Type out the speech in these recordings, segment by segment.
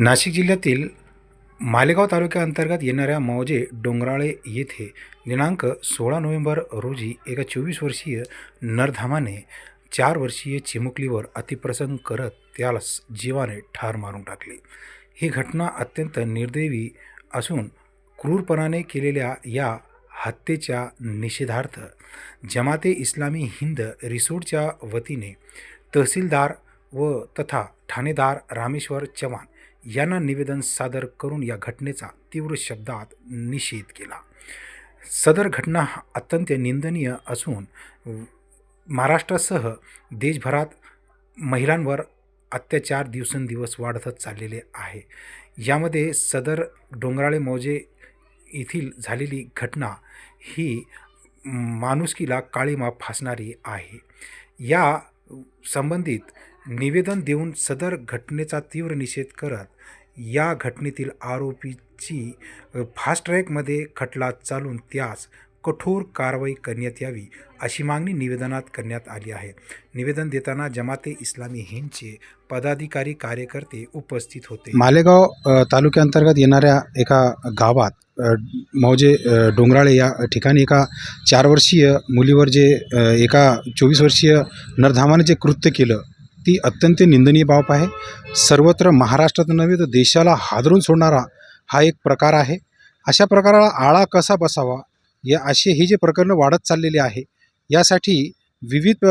नाशिक जिल्ह्यातील मालेगाव तालुक्याअंतर्गत येणाऱ्या मौजे डोंगराळे येथे दिनांक सोळा नोव्हेंबर रोजी एका चोवीस वर्षीय नरधामाने चार वर्षीय चिमुकलीवर अतिप्रसंग करत त्यालाच जीवाने ठार मारून टाकले. ही घटना अत्यंत निर्दैवी असून क्रूरपणाने केलेल्या या हत्येच्या निषेधार्थ जमाते इस्लामी हिंद रिसोडच्या वतीने तहसीलदार व तथा ठाणेदार रामेश्वर चव्हाण यांना निवेदन सादर करून या घटनेचा तीव्र शब्दात निषेध केला. सदर घटना अत्यंत निंदनीय असून महाराष्ट्रासह देशभरात महिलांवर अत्याचार दिवसेंदिवस वाढतच चाललेले आहे. यामध्ये सदर डोंगराळे मौजे येथील झालेली घटना ही माणुसकीला काळीमा फासणारी आहे. या संबंधित निवेदन देऊन सदर घटनेचा तीव्र निषेध करत या घटनेतील आरोपीची फास्ट ट्रॅकमध्ये खटला चालून त्यास कठोर कारवाई करण्यात यावी अशी मागणी निवेदनात करण्यात आली आहे. निवेदन देताना जमाते इस्लामी हिंदचे पदाधिकारी कार्यकर्ते उपस्थित होते. मालेगाव तालुक्याअंतर्गत येणाऱ्या एका गावात मौजे डोंगराळे या ठिकाणी एका चार वर्षीय मुलीवर जे एका चोवीस वर्षीय नरधामाने जे कृत्य केलं ती अत्यंत निंदनीय बाब आहे. सर्वत्र महाराष्ट्रात नव्हे तर देशाला हादरून सोडणारा हा एक प्रकार आहे. अशा प्रकाराला आळा कसा बसावा? या असे हे जे प्रकरणं वाढत चाललेले आहे यासाठी विविध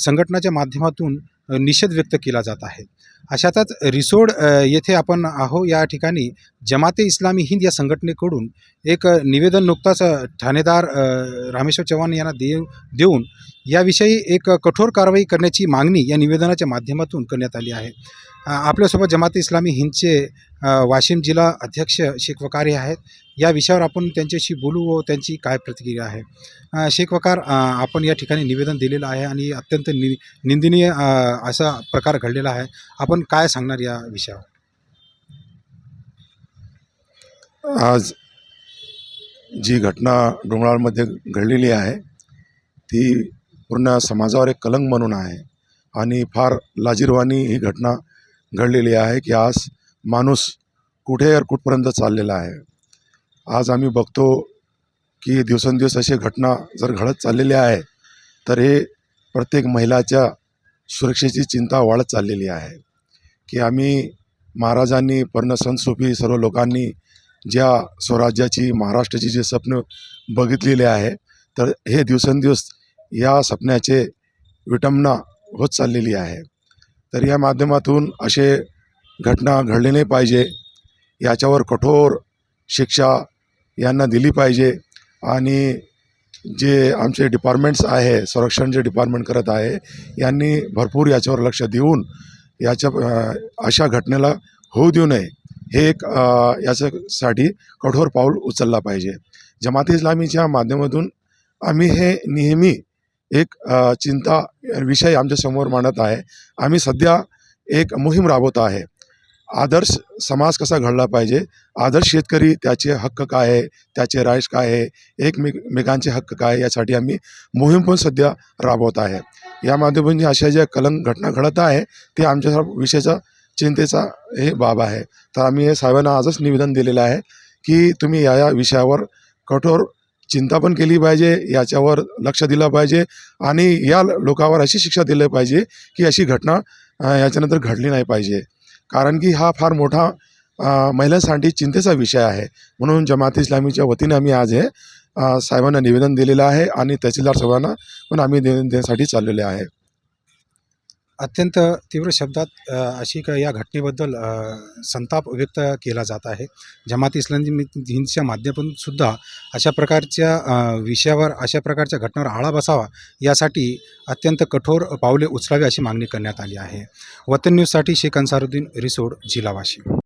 संघटनाच्या माध्यमातून निषेध व्यक्त केला जात आहे. अशातच रिसोड येथे आपण आहो या ठिकाणी जमाते इस्लामी हिंद या संघटनेकडून एक निवेदन नुकताच ठाणेदार रामेश्वर चव्हाण यांना देव देऊन याविषयी एक कठोर कारवाई करण्याची मागणी या निवेदनाच्या माध्यमातून करण्यात आली आहे. आपल्यासोबत जमाते इस्लामी हिंदचे वाशिम जिल्हा अध्यक्ष शेख वकार हे आहेत. या विषयावर आपण त्यांच्याशी बोलू व त्यांची काय प्रतिक्रिया आहे. शेख वकार आपण या ठिकाणी निवेदन दिलेलं आहे आणि अत्यंत नि निंदनीय असा प्रकार घडलेला आहे. आपण काय सांगणार या विषयावर? आज जी घटना डोंगराळमध्ये घडलेली आहे ती पूर्ण समाजावर एक कलंक म्हणून आहे आणि फार लाजीरवाणी ही घटना घडलेली आहे की आज माणूस कुठे और कुठपर्यंत चाललेला आहे. आज आम्ही बघतो की दिवसेंदिवस अशी घटना जर घडत चाललेली आहे तर हे प्रत्येक महिलाच्या सुरक्षेची चिंता वाढत चाललेली आहे. की आम्ही महाराजांनी पर्ण सर्व लोकांनी ज्या स्वराज्याची महाराष्ट्राची जे स्वप्न बघितलेले आहे तर हे दिवसेंदिवस या स्वप्नाचे विटंबना होत चाललेली आहे. तर या माध्यमातून असे घटना घडले नाही पाहिजे याच्यावर कठोर शिक्षा यांना दिली पाहिजे आणि जे आमचे डिपार्टमेंट्स आहे संरक्षण जे डिपार्टमेंट करत आहे यांनी भरपूर याच्यावर लक्ष देऊन याच्या अशा घटनेला होऊ देऊ नये. हे एक याच्यासाठी कठोर पाऊल उचलला पाहिजे. जमात इस्लामीच्या माध्यमातून आम्ही हे नेहमी एक चिंता विषय आमच्यासमोर मांडत आहे. आम्ही सध्या एक मोहीम राबवत आहे. आदर्श समाज कसा घडला पाहिजे? आदर्श शेतकरी त्याचे हक्क काय आहे? त्याचे राईट्स काय आहे? एकमेकांचे हक्क काय यासाठी आम्ही मोहीम पण सध्या राबवत आहे. या माध्यमातून अशा ज्या कलंक घटना घडत आहे ते आमच्या विषयाचा चिंतेचा हे बाब आहे. तर आम्ही हे साहेबांना आजच निवेदन दिलेलं आहे की तुम्ही या या विषयावर कठोर चिंता पण केली पाहिजे याच्यावर लक्ष दिलं पाहिजे आणि या लोकांवर अशी शिक्षा दिली पाहिजे की अशी घटना याच्यानंतर घडली नाही पाहिजे. कारण की हा फार मोठा महिलांसाठी चिंतेचा विषय आहे. म्हणून जमात इस्लामीच्या वतीने आम्ही आज हे साहेबांना निवेदन दिलेलं आहे आणि तहसीलदार साहेबांना पण आम्ही निवेदन देण्यासाठी चाललेले आहे. अत्यंत तीव्र शब्दात अशी का या घटनेबद्दल संताप व्यक्त केला जात आहे. जमात इस्लामी हिंदच्या माध्यमातून सुद्धा अशा प्रकारच्या विषयावर अशा प्रकारच्या घटनावर आळा बसावा यासाठी अत्यंत कठोर पावले उचलावी अशी मागणी करण्यात आली आहे. वतन न्यूजसाठी शेख अन्सारुद्दीन रिसोड जिल्हा वाशिम